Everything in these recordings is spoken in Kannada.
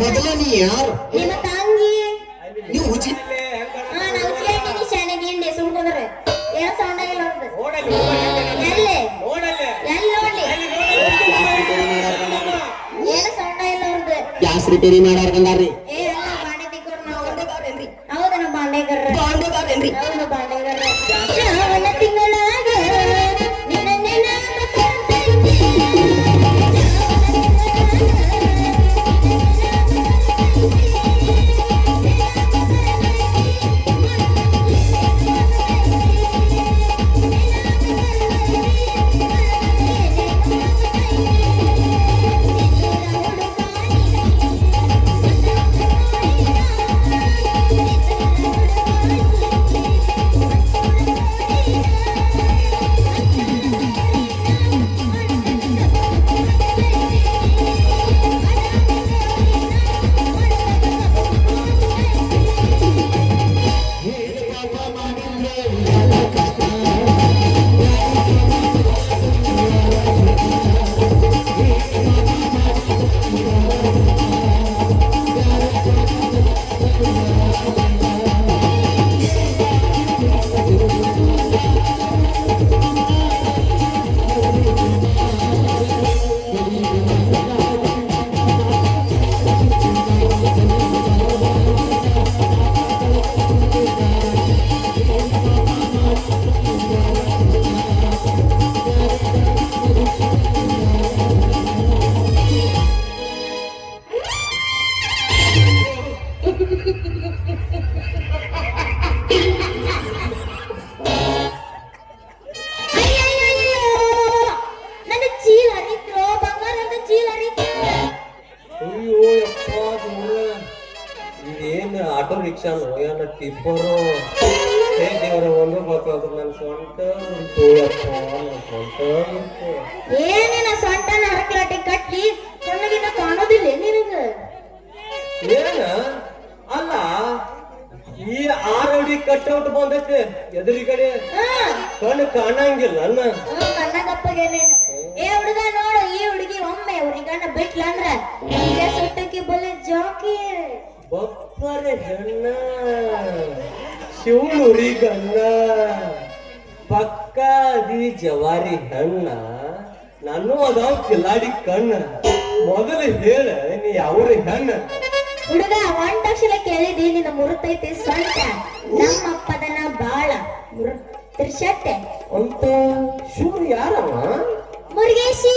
ಮೊದಲ ನೀ ಯಾರು? ನಿಮ್ಮ ತಂಗಿ. ನೀವು ಉಚಿ ಸೌಂಡ್ ಆಗಿಲ್ಲ ನೋಡ್ರಿ ಎಲ್ಲಿ? ಎಲ್ಲಿ? ನೋಡ್ಲಿ ಏನೋ ಸೌಂಡ್ ಆಗಿಲ್ಲ ಅವ್ರದ್ದು ಗ್ಯಾಸ್ ರಿಪೇರಿ ಮಾಡಾರ್ಕಂದಾರ್ರಿ ರಿಕ್ಷಾನು ಏನ ಟಿಪ್ಪರು ಹೇ ದೇವ್ರ ಒಂದು ಬರ್ತದ ನನ್ನ ಸ್ವಂತ ನನ್ನ ಸ್ವಂತ ಏನೇನ ಸೊಂಟನ ಹರಕ್ಲಾಟಿ ಕಟ್ಟಿ ಕಣ್ಣಿಗಿನ್ನ ಕಾಣೋದಿಲ್ಲ ನಿನಗ? ಏನ? ಅಲ್ಲ ಈ ಆರಡಿ ಕಟ್ಔಟ್ ಬಂದೈತೆ ಎದುರುಗಡೆ. ಕಣ್ಣು ಕಾಣಂಗಿಲ್ಲ ಅನ್ನ ಕಣ್ಣಗಪ್ಪಗೇನೇನು ಏ ಬಪ್ಪರೆ ಹೆಣ್ಣ ಶಿವನುರಿ ಗಣ್ಣ ಪಕ್ಕಾದಿ ಜವಾರಿ ಹಣ್ಣ ನಾನು ಅದಾವ ಕಿಲಾಡಿ ಕಣ್ಣ. ಮೊದಲು ಹೇಳ ನೀ ಯಾವ್ರಿ ಹೆಣ್ಣ ಹುಡುಗ ಒಂದ್ ಅಕ್ಷರ ಕೇಳಿದಿ ನಿನ್ನ ಮುರುತೈತಿ ಸೊಂಟ. ನಮ್ಮಪ್ಪದನ ಬಾಳ ಮುರು ತಿರ್ಸಟ್ಟೆ ಅಂತ ಶಿವ ಯಾರವ? ಮುರುಗೇಶಿ!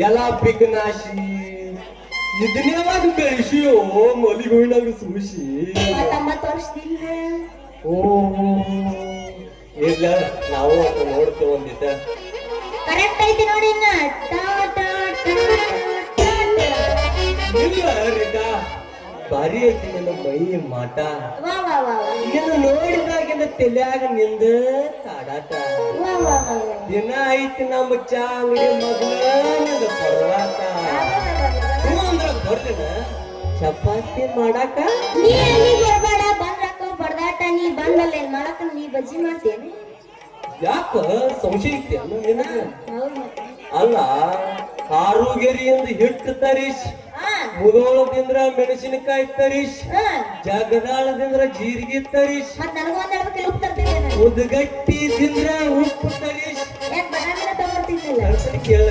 ಎಲ್ಲ ಪಿಗ್ನಾಶಿ ಇದನ್ನೇವಾಗ ಬೆಳೆಸಿಯೋ ಮಲಿಗೆ ಹೂವಿನಾಗ ಸೂಸಿ ಮೂವತ್ತೊಂಬತ್ತು ವರ್ಷದಿಂದ ಓ ಇಲ್ಲ ನಾವು ನೋಡ್ತೇವೆ ಒಂದಿತ ಕರೆಕ್ಟ್ ಐತಿ ನೋಡಿ ಇನ್ನ ಟಾ, ಟಾ, ಟಾ, ಟಾ, ಟಾ. ಇಲ್ಲ ರೀಟಾ. ಭಾರಿ ಐತಿ ನನ್ನ ಮೈ ಮಾಟ. ಇದನ್ನು ನೋಡಿದಾಗಿನ ತಲ್ಯಾಗ ನಿಂದ ಕಾಡಾಟ. ದಿನ ಐತಿ ನಮ್ಮ ಚಾ ಅಂಗಡಿ ಮಗಳ ನಿಂದ ಪರ್ವಾಟ ಹ್ಞೂ ಅಂದ್ರ ಬರ್ಲಿನ ಚಪಾತಿ ಮಾಡಾಕ? ನೀ ಬರ್ಬೇಡ ಬಂದ್ರಕ್ಕ ಬಡ್ದಾಟ ನೀ ಬಂದಲ್ಲ ಏನ್ ಮಾಡಕ ನೀ ಬಜ್ಜಿ ಮಾಡ್ತೇನೆ. ಯಾಕ? ಸಂಶಯ ಹೌದ್ ಅಲ್ಲ ಕಾರುಗೆರಿಯಿಂದ ಹಿಟ್ಟು ತರಿಸ್ ತಿಂದ್ರ ಮೆಣಸಿನಕಾಯಿ ತರಿಸ್ ಜಗದಾಳದಿಂದ್ರ ಜಗದಾಳದಿಂದ ಜೀರಿಗೆ ತರಿಸ್ ತಿಂದ್ರ ಉಪ್ಪು ತರ್ತಿದ್ದೇನೆ ಉದ್ಗಟ್ಟಿದಿಂದ ಉಪ್ಪು ತರಿಸ್ ಕೇಳ?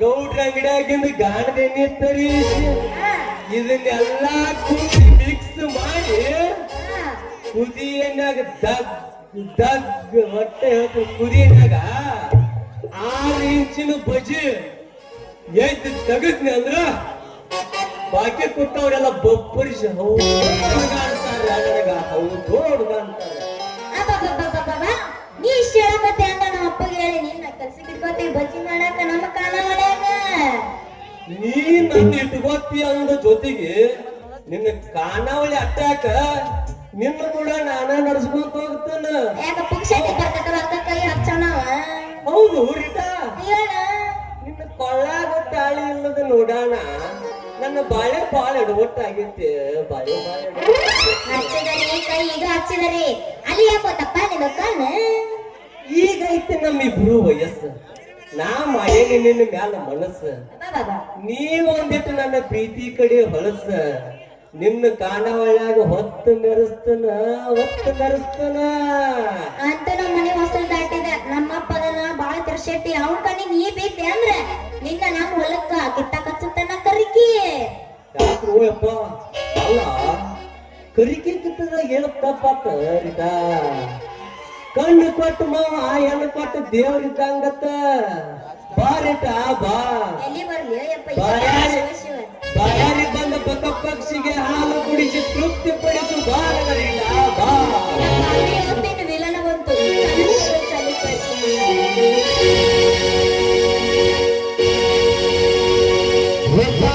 ಗೌಡ್ರ ಅಂಗಡಿಯಾಗಿಂದ ಗಾಣದೆಣ್ಣೆ ತರಿಸ್ ಇದನ್ನೆಲ್ಲ ಕುದಿ ಮಿಕ್ಸ್ ಮಾಡಿ ಕುದಿಯನಾಗ ಕುದಿ ಎಣ್ಣಾಗ ದಗ್ ದಗ್ ಹೊಟ್ಟೆ ಹೊತ್ತು ಕುದಿ ಎಣ್ಣಾಗ ಆರು ಇಂಚಿನ ಬಜಿ ಎದ್ದು ತೆಗದ್ನಿ ಅಂದ್ರ ಬಾಕಿ ಕೊಟ್ಟವ್ರೆಲ್ಲ ಬೊಬ್ಬರಿಸಿ ಹೌದು ಅಂತಾರೆ ಹೌದು ಹುಡುಗ ಅಂತಾರೆ. ನೀ ಇಷ್ಟ ಹೇಳಕತ್ತೆ ಅಂತ ನಮ್ಮ ಅಪ್ಪಗೆ ಹೇಳಿ. ನಿನ್ನ ಕೆಲ್ಸಕ್ಕೆ ಇಟ್ಕೋತೀವಿ ಬಜ್ಜಿ ಮಾಡಾಕ ನಮ್ಮ ಕಾಲ ಒಳ್ಯಾಗ. ನೀ ನನ್ನ ಇಟ್ಕೋತಿ ಅಂದ ಜೊತೆಗೆ ನಿನ್ನ ಕಾನಾವಳಿ ಅಟ್ಟಾಕ ನಿನ್ನ ಕೂಡ ನಾನ ನಡೆಸ್ಬೇಕು ಹೋಗ್ತಾನ. ಯಾಕ ಬರ್ತಕ್ಕ ಕೈ ಹೌದು ರೀಟಾ ಹೇಳ ಕೊಳ್ಳಾಗ ತಾಳಿ ಇಲ್ಲದ ನೋಡೋಣ. ನನ್ನ ಬಾಳೆ ಬಾಳ ಎಡವಟ್ಟಾಗೈತೆ ಬಾಳೆ ಬಾಳ ಹಚ್ಚಿದರಿ ಕೈ ಈಗ ಹಚ್ಚಿದರಿ ಅಲ್ಲಿ ಯಾಕೋತಪ್ಪ ನಿನ್ನ ಕಣ್ಣು ಈಗ ಐತೆ ನಮ್ಮಿಬ್ರು ವಯಸ್ಸು. ನಾ ಮಾಡೇನಿ ನಿನ್ನ ಮ್ಯಾಲ ಮನಸ್ಸು. ನೀ ಒಂದಿಟ್ಟು ನನ್ನ ಪ್ರೀತಿ ಕಡೆ ಹೊಲಸ. ನಿನ್ನ ಕಾಣವಳ್ಯಾಗ ಹೊತ್ತು ಮೆರೆಸ್ತನ ಹೊತ್ತು ಮೆರೆಸ್ತನ ಅಂತ ನಮ್ಮ ತಿರ್ಶೆಟ್ಟಿ ಅವನ ಕಣ್ಣಿ ನೀ ಬೇತೆ ಅಂದ್ರ ನಿನ್ನ ನಮ್ಮ ಹೊಲಕ್ಕ ಗಿಟ್ಟ ಕಚ್ಚತನ ಕರಿಕಿ. ಅಲ್ಲ ಕರಿಕಿ ಕಿತ್ತದ ಏನು ತಪ್ಪಾತ ರೀಟಾ ಕಣ್ಣು ಕೊಟ್ಟು ಮಾವ ಹೆಣ್ಣು ಕೊಟ್ಟು ದೇವ್ರಿದ್ದಂಗತ್ತ ಬಾ. ರೀಟಾ ಬಾ ಬಾಯಾರಿ ಬಂದ ಪಕ್ಕ ಪಕ್ಷಿಗೆ ಹಾಲು ಕುಡಿಸಿ ತೃಪ್ತಿ ಪಡಿಸು ಬಾ ರೀಟಾ ಬಾ.